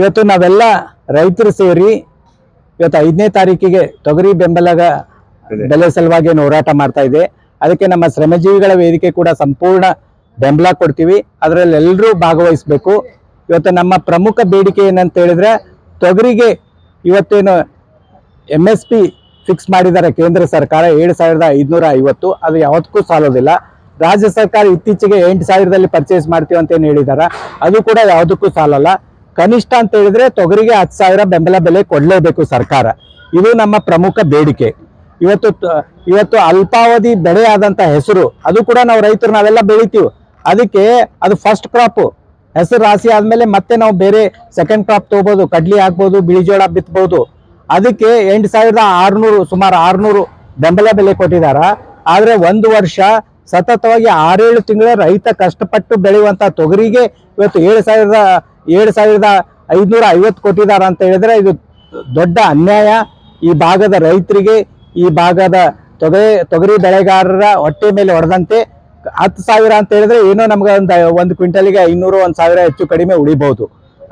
ಇವತ್ತು ನಾವೆಲ್ಲ ರೈತರು ಸೇರಿ ಇವತ್ತು ಐದನೇ ತಾರೀಕಿಗೆ ತೊಗರಿ ಬೆಂಬಲಗ ಬೆಲೆ ಸಲುವಾಗಿ ಏನು ಹೋರಾಟ ಮಾಡ್ತಾ ಇದೆ. ಅದಕ್ಕೆ ನಮ್ಮ ಶ್ರಮಜೀವಿಗಳ ವೇದಿಕೆ ಕೂಡ ಸಂಪೂರ್ಣ ಬೆಂಬಲ ಕೊಡ್ತೀವಿ. ಅದರಲ್ಲಿ ಎಲ್ಲರೂ ಭಾಗವಹಿಸಬೇಕು. ಇವತ್ತು ನಮ್ಮ ಪ್ರಮುಖ ಬೇಡಿಕೆ ಏನಂತ ಹೇಳಿದ್ರೆ ತೊಗರಿಗೆ ಇವತ್ತೇನು ಎಂ ಎಸ್ ಪಿ ಫಿಕ್ಸ್ ಮಾಡಿದ್ದಾರೆ ಕೇಂದ್ರ ಸರ್ಕಾರ ಏಳು ಸಾವಿರದ ಐದುನೂರ ಐವತ್ತು. ಅದು ಯಾವತ್ತಕ್ಕೂ ಸಾಲೋದಿಲ್ಲ. ರಾಜ್ಯ ಸರ್ಕಾರ ಇತ್ತೀಚೆಗೆ ಎಂಟು ಸಾವಿರದಲ್ಲಿ ಪರ್ಚೇಸ್ ಮಾಡ್ತೀವಿ ಅಂತ ಏನು ಹೇಳಿದಾರ. ಅದು ಕೂಡ ಯಾವುದಕ್ಕೂ ಸಾಲಲ್ಲ. ಕನಿಷ್ಠ ಅಂತ ಹೇಳಿದ್ರೆ ತೊಗರಿಗೆ ಹತ್ತು ಸಾವಿರ ಬೆಂಬಲ ಬೆಲೆ ಕೊಡಲೇಬೇಕು ಸರ್ಕಾರ. ಇದು ನಮ್ಮ ಪ್ರಮುಖ ಬೇಡಿಕೆ. ಇವತ್ತು ಇವತ್ತು ಅಲ್ಪಾವಧಿ ಬೆಳೆ ಆದಂತ ಹೆಸರು, ಅದು ಕೂಡ ನಾವು ರೈತರು ನಾವೆಲ್ಲ ಬೆಳಿತೀವಿ. ಅದಕ್ಕೆ ಅದು ಫಸ್ಟ್ ಕ್ರಾಪ್ ಹೆಸರು ರಾಶಿ ಆದ್ಮೇಲೆ ಮತ್ತೆ ನಾವು ಬೇರೆ ಸೆಕೆಂಡ್ ಕ್ರಾಪ್ ತಗೋಬಹುದು ಕಡ್ಲಿ ಬಿಳಿ ಜೋಳ ಬಿತ್ತಬಹುದು ಅದಕ್ಕೆ ಎಂಟು ಸಾವಿರದ ಆರುನೂರು, ಸುಮಾರು ಆರುನೂರು ಬೆಂಬಲ ಬೆಲೆ ಕೊಟ್ಟಿದಾರ. ಆದ್ರೆ ಒಂದು ವರ್ಷ ಸತತವಾಗಿ ಆರೇಳು ತಿಂಗಳ ರೈತ ಕಷ್ಟಪಟ್ಟು ಬೆಳೆಯುವಂತ ತೊಗರಿಗೆ ಇವತ್ತು ಏಳು ಸಾವಿರದ ಏಳು ಸಾವಿರದ ಐದುನೂರ ಐವತ್ತು ಕೊಟ್ಟಿದ್ದಾರೆ ಅಂತ ಹೇಳಿದ್ರೆ ಇದು ದೊಡ್ಡ ಅನ್ಯಾಯ. ಈ ಭಾಗದ ರೈತರಿಗೆ, ಈ ಭಾಗದ ತೊಗರಿ ತೊಗರಿ ಬೆಳೆಗಾರರ ಹೊಟ್ಟೆ ಮೇಲೆ ಹೊಡೆದಂತೆ ಹತ್ತು ಸಾವಿರ ಅಂತ ಹೇಳಿದ್ರೆ ಏನೋ ನಮ್ಗೆ ಒಂದು ಒಂದು ಕ್ವಿಂಟಲಿಗೆ ಐನೂರು, ಒಂದು ಸಾವಿರ ಹೆಚ್ಚು ಕಡಿಮೆ ಉಳಿಬಹುದು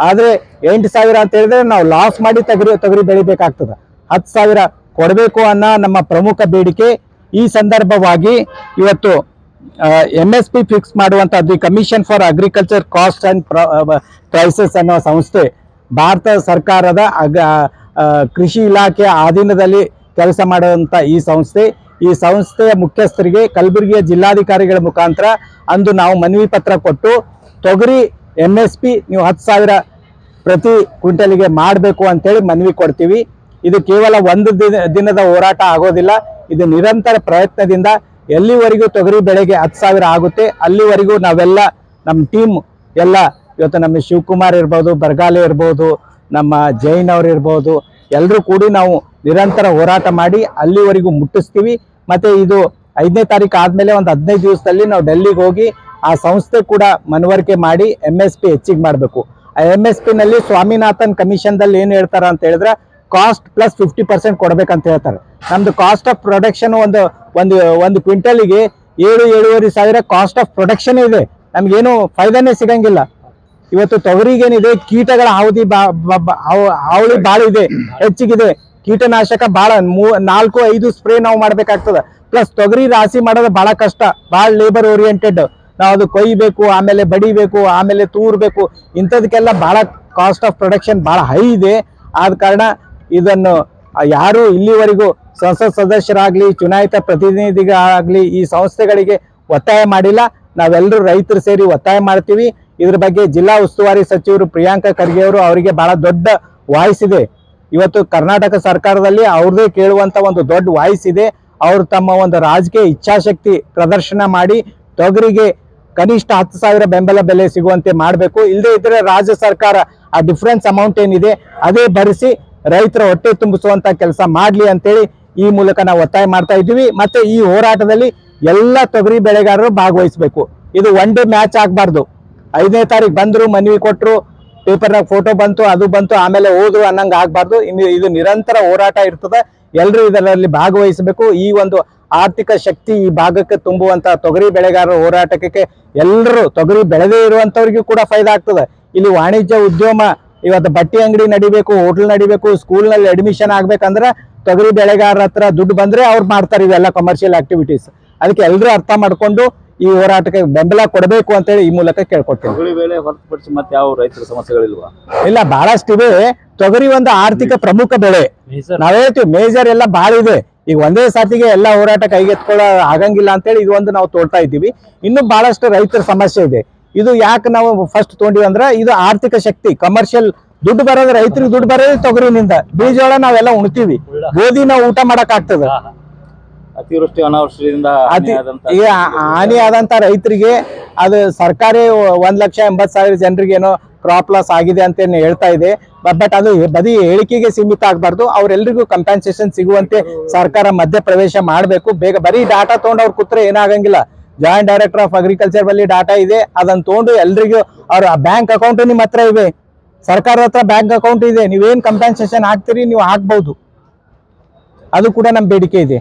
ಆದರೆ ಎಂಟು ಸಾವಿರ ಅಂತ ಹೇಳಿದ್ರೆ ನಾವು ಲಾಸ್ ಮಾಡಿ ತೊಗರಿ ತೊಗರಿ ಬೆಳಿಬೇಕಾಗ್ತದೆ. ಹತ್ತು ಸಾವಿರ ಕೊಡಬೇಕು ಅನ್ನೋ ನಮ್ಮ ಪ್ರಮುಖ ಬೇಡಿಕೆ. ಈ ಸಂದರ್ಭವಾಗಿ ಇವತ್ತು ಎಂ ಎಸ್ ಪಿ ಫಿಕ್ಸ್ ಮಾಡುವಂತದ್ದು commission for agriculture cost and prices ಅನ್ನೋ ಸಂಸ್ಥೆ ಭಾರತ ಸರ್ಕಾರದ ಅಗ ಕೃಷಿ ಇಲಾಖೆಯ ಅಧೀನದಲ್ಲಿ ಕೆಲಸ ಮಾಡುವಂತ ಈ ಸಂಸ್ಥೆ. ಈ ಸಂಸ್ಥೆಯ ಮುಖ್ಯಸ್ಥರಿಗೆ ಕಲಬುರಗಿಯ ಜಿಲ್ಲಾಧಿಕಾರಿಗಳ ಮುಖಾಂತರ ಅಂದು ನಾವು ಮನವಿ ಪತ್ರ ಕೊಟ್ಟು ತೊಗರಿ ಎಂ ಎಸ್ ಪಿ ನೀವು ಹತ್ತು ಸಾವಿರ ಪ್ರತಿ ಕ್ವಿಂಟಲಿಗೆ ಮಾಡಬೇಕು ಅಂತೇಳಿ ಮನವಿ ಕೊಡ್ತೀವಿ. ಇದು ಕೇವಲ ಒಂದು ದಿನ, ದಿನದ ಹೋರಾಟ ಆಗೋದಿಲ್ಲ. ಇದು ನಿರಂತರ ಪ್ರಯತ್ನದಿಂದ ಎಲ್ಲಿವರೆಗೂ ತೊಗರಿ ಬೆಳೆಗೆ ಹತ್ತು ಸಾವಿರ ಆಗುತ್ತೆ, ಅಲ್ಲಿವರೆಗೂ ನಾವೆಲ್ಲ ನಮ್ಮ ಟೀಮ್ ಎಲ್ಲ, ಇವತ್ತು ನಮ್ಮ ಶಿವಕುಮಾರ್ ಇರ್ಬೋದು, ಬರ್ಗಾಲೆ ಇರ್ಬೋದು, ನಮ್ಮ ಜೈನ್ ಅವ್ರು ಇರ್ಬೋದು ಎಲ್ಲರೂ ಕೂಡಿ ನಾವು ನಿರಂತರ ಹೋರಾಟ ಮಾಡಿ ಅಲ್ಲಿವರೆಗೂ ಮುಟ್ಟಿಸ್ತೀವಿ. ಮತ್ತು ಇದು ಐದನೇ ತಾರೀಕು ಆದಮೇಲೆ ಒಂದು ಹದಿನೈದು ದಿವಸದಲ್ಲಿ ನಾವು ಡೆಲ್ಲಿಗೆ ಹೋಗಿ ಆ ಸಂಸ್ಥೆ ಕೂಡ ಮನವರಿಕೆ ಮಾಡಿ ಎಂ ಎಸ್ ಪಿ ಹೆಚ್ಚಿಗೆ ಮಾಡಬೇಕು. ಆ ಎಂ ಎಸ್ ಪಿನಲ್ಲಿ ಸ್ವಾಮಿನಾಥನ್ ಕಮಿಷನ್ದಲ್ಲಿ ಏನು ಹೇಳ್ತಾರೆ ಅಂತ ಹೇಳಿದ್ರೆ ಕಾಸ್ಟ್ ಪ್ಲಸ್ ಫಿಫ್ಟಿ ಪರ್ಸೆಂಟ್ ಕೊಡಬೇಕಂತ ಹೇಳ್ತಾರೆ. ನಮ್ಮದು ಕಾಸ್ಟ್ ಆಫ್ ಪ್ರೊಡಕ್ಷನ್ ಒಂದು ಒಂದು ಒಂದು ಕ್ವಿಂಟಲಿಗೆ ಏಳು, ಏಳುವರೆ ಸಾವಿರ ಕಾಸ್ಟ್ ಆಫ್ ಪ್ರೊಡಕ್ಷನ್ ಇದೆ. ನಮ್ಗೇನು ಫೈದಾನೇ ಸಿಗಂಗಿಲ್ಲ. ಇವತ್ತು ತೊಗರಿಗೇನಿದೆ, ಕೀಟಗಳ ಹಾವ್- ಹಾವಳಿ ಬಾಳ ಇದೆ, ಹೆಚ್ಚಿಗಿದೆ. ಕೀಟನಾಶಕ ಬಹಳ ಮೂ, ನಾಲ್ಕು, ಐದು ಸ್ಪ್ರೇ ನಾವು ಮಾಡ್ಬೇಕಾಗ್ತದ. ಪ್ಲಸ್ ತೊಗರಿ ರಾಶಿ ಮಾಡೋದು ಬಹಳ ಕಷ್ಟ ಬಹಳ ಲೇಬರ್ ಓರಿಯೆಂಟೆಡ್ ನಾವು ಅದು ಕೊಯ್ಬೇಕು, ಆಮೇಲೆ ಬಡಿಬೇಕು, ಆಮೇಲೆ ತೂರ್ಬೇಕು, ಇಂಥದಕ್ಕೆಲ್ಲ ಬಹಳ ಕಾಸ್ಟ್ ಆಫ್ ಪ್ರೊಡಕ್ಷನ್ ಬಹಳ ಹೈ ಇದೆ. ಆದ ಕಾರಣ ಇದನ್ನು ಯಾರು ಇಲ್ಲಿವರೆಗೂ ಸಂಸತ್ ಸದಸ್ಯರಾಗಲಿ, ಚುನಾಯಿತ ಪ್ರತಿನಿಧಿಗಳಾಗಲಿ ಈ ಸಂಸ್ಥೆಗಳಿಗೆ ಒತ್ತಾಯ ಮಾಡಿಲ್ಲ. ನಾವೆಲ್ಲರೂ ರೈತರು ಸೇರಿ ಒತ್ತಾಯ ಮಾಡ್ತೀವಿ. ಇದ್ರ ಬಗ್ಗೆ ಜಿಲ್ಲಾ ಉಸ್ತುವಾರಿ ಸಚಿವರು ಪ್ರಿಯಾಂಕಾ ಖರ್ಗೆ ಅವರು ಅವರಿಗೆ ಬಹಳ ದೊಡ್ಡ ವಾಯ್ಸ್ ಇದೆ. ಇವತ್ತು ಕರ್ನಾಟಕ ಸರ್ಕಾರದಲ್ಲಿ ಅವ್ರದೇ ಕೇಳುವಂತ ಒಂದು ದೊಡ್ಡ ವಾಯ್ಸ್ ಇದೆ. ಅವರು ತಮ್ಮ ಒಂದು ರಾಜಕೀಯ ಇಚ್ಛಾಶಕ್ತಿ ಪ್ರದರ್ಶನ ಮಾಡಿ ತೊಗರಿಗೆ ಕನಿಷ್ಠ ಹತ್ತು ಸಾವಿರ ಬೆಂಬಲ ಬೆಲೆ ಸಿಗುವಂತೆ ಮಾಡಬೇಕು. ಇಲ್ಲದೇ ಇದ್ರೆ ರಾಜ್ಯ ಸರ್ಕಾರ ಆ ಡಿಫ್ರೆನ್ಸ್ ಅಮೌಂಟ್ ಏನಿದೆ, ಅದೇ ಭರಿಸಿ ರೈತರ ಹೊಟ್ಟೆ ತುಂಬಿಸುವಂತ ಕೆಲಸ ಮಾಡ್ಲಿ ಅಂತೇಳಿ ಈ ಮೂಲಕ ನಾವು ಒತ್ತಾಯ ಮಾಡ್ತಾ ಇದ್ದೀವಿ. ಮತ್ತೆ ಈ ಹೋರಾಟದಲ್ಲಿ ಎಲ್ಲ ತೊಗರಿ ಬೆಳೆಗಾರರು ಭಾಗವಹಿಸಬೇಕು. ಇದು ಒನ್ ಡೇ ಮ್ಯಾಚ್ ಆಗಬಾರ್ದು. ಐದನೇ ತಾರೀಕು ಬಂದ್ರು, ಮನವಿ ಕೊಟ್ಟರು ಪೇಪರ್ನಾಗ ಫೋಟೋ ಬಂತು, ಅದು ಬಂತು, ಆಮೇಲೆ ಹೋದ್ರು ಅನ್ನಂಗ ಆಗಬಾರ್ದು. ಇದು ನಿರಂತರ ಹೋರಾಟ ಇರ್ತದೆ. ಎಲ್ಲರೂ ಇದರಲ್ಲಿ ಭಾಗವಹಿಸಬೇಕು. ಈ ಒಂದು ಆರ್ಥಿಕ ಶಕ್ತಿ ಈ ಭಾಗಕ್ಕೆ ತುಂಬುವಂತ ತೊಗರಿ ಬೆಳೆಗಾರರ ಹೋರಾಟಕ್ಕೆ ಎಲ್ಲರೂ ತೊಗರಿ ಬೆಳೆದೇ ಇರುವಂತವ್ರಿಗೂ ಕೂಡ ಫೈದಾ ಆಗ್ತದೆ. ಇಲ್ಲಿ ವಾಣಿಜ್ಯ ಉದ್ಯಮ ಇವತ್ತು ಬಟ್ಟೆ ಅಂಗಡಿ ನಡಿಬೇಕು ಹೋಟ್ಲ್ ನಡಿಬೇಕು ಸ್ಕೂಲ್ನಲ್ಲಿ ಅಡ್ಮಿಷನ್ ಆಗ್ಬೇಕಂದ್ರೆ ತೊಗರಿ ಬೆಳೆಗಾರರ ಹತ್ರ ದುಡ್ಡು ಬಂದ್ರೆ ಅವ್ರು ಮಾಡ್ತಾರೆ ಇವೆಲ್ಲ ಕಮರ್ಷಿಯಲ್ ಆಕ್ಟಿವಿಟೀಸ್ ಅದಕ್ಕೆ ಎಲ್ಲರೂ ಅರ್ಥ ಮಾಡ್ಕೊಂಡು ಈ ಹೋರಾಟಕ್ಕೆ ಬೆಂಬಲ ಕೊಡಬೇಕು ಅಂತೇಳಿ ಈ ಮೂಲಕ ಕೇಳ್ಕೊಡ್ತೀನಿ ತೊಗರಿ ಬೆಳೆ ಹೊರತುಪಡಿಸಿ ಮತ್ತೆ ಯಾವ ರೈತರ ಸಮಸ್ಯೆಗಳಿಲ್ವಾ? ಇಲ್ಲ ಬಹಳಷ್ಟಿವೆ ತೊಗರಿ ಒಂದು ಆರ್ಥಿಕ ಪ್ರಮುಖ ಬೆಳೆ. ನಾವ್ ಹೇಳ್ತೀವಿ ಮೇಜರ್ ಎಲ್ಲ ಬಹಳ ಇದೆ. ಈಗ ಒಂದೇ ಸಾತಿಗೆ ಎಲ್ಲ ಹೋರಾಟ ಕೈಗೆತ್ಕೊಳ್ಳೋ ಆಗಂಗಿಲ್ಲ ಅಂತೇಳಿ ಇದು ಒಂದು ನಾವು ತೋಡ್ತಾ ಇದ್ದೀವಿ. ಇನ್ನು ಬಹಳಷ್ಟು ರೈತರ ಸಮಸ್ಯೆ ಇದೆ. ಇದು ಯಾಕೆ ನಾವು ಫಸ್ಟ್ ತೊಗೊಂಡಿವಿ ಅಂದ್ರೆ ಇದು ಆರ್ಥಿಕ ಶಕ್ತಿ ಕಮರ್ಷಿಯಲ್ ದುಡ್ಡು ಬರೋದು ರೈತರಿಗೆ ದುಡ್ಡು ಬರೋದು ತೊಗರಿನಿಂದ. ಬೀಜೋಳ ನಾವೆಲ್ಲ ಉಣ್ತೀವಿ. ಗೋಧಿ ನಾವು ಊಟ ಮಾಡಕ್ ಆಗ್ತದೆ. ಅತಿವೃಷ್ಟಿ ಅನಾವೃಷ್ಟಿಯಿಂದ ಹಾನಿ ಆದಂತ ರೈತರಿಗೆ ಅದು ಸರ್ಕಾರಿ ಒಂದ್ ಲಕ್ಷ ಎಂಬತ್ ಸಾವಿರ ಜನರಿಗೆ ಏನೋ ಕ್ರಾಪ್ ಲಾಸ್ ಆಗಿದೆ ಅಂತ ಏನು ಹೇಳ್ತಾ ಇದೆ. ಬಟ್ ಅದು ಬದಿ ಹೇಳಿಕೆಗೆ ಸೀಮಿತ ಆಗಬಾರ್ದು. ಅವ್ರೆಲ್ರಿಗೂ ಕಂಪೆನ್ಸೇಷನ್ ಸಿಗುವಂತೆ ಸರ್ಕಾರ ಮಧ್ಯ ಪ್ರವೇಶ ಮಾಡಬೇಕು. ಬೇಗ ಬರೀ ಡಾಟಾ ತಗೊಂಡು ಅವ್ರು ಕೂತ್ರೆ ಏನಾಗಂಗಿಲ್ಲ. ಜಾಯಿಂಟ್ ಡೈರೆಕ್ಟರ್ ಆಫ್ ಅಗ್ರಿಕಲ್ಚರ್ ಬಲ್ಲಿ ಡಾಟಾ ಇದೆ. ಅದನ್ನ ತೊಗೊಂಡು ಎಲ್ರಿಗೂ ಅವ್ರ ಬ್ಯಾಂಕ್ ಅಕೌಂಟ್ ನಿಮ್ಮ ಹತ್ರ ಇವೆ. ಸರ್ಕಾರದ ಹತ್ರ ಬ್ಯಾಂಕ್ ಅಕೌಂಟ್ ಇದೆ. ನೀವೇನ್ ಕಂಪೆನ್ಸೇಷನ್ ಹಾಕ್ತೀರಿ, ನೀವು ಹಾಕ್ಬಹುದು ಅದು ಕೂಡ ನಮ್ ಬೇಡಿಕೆ ಇದೆ.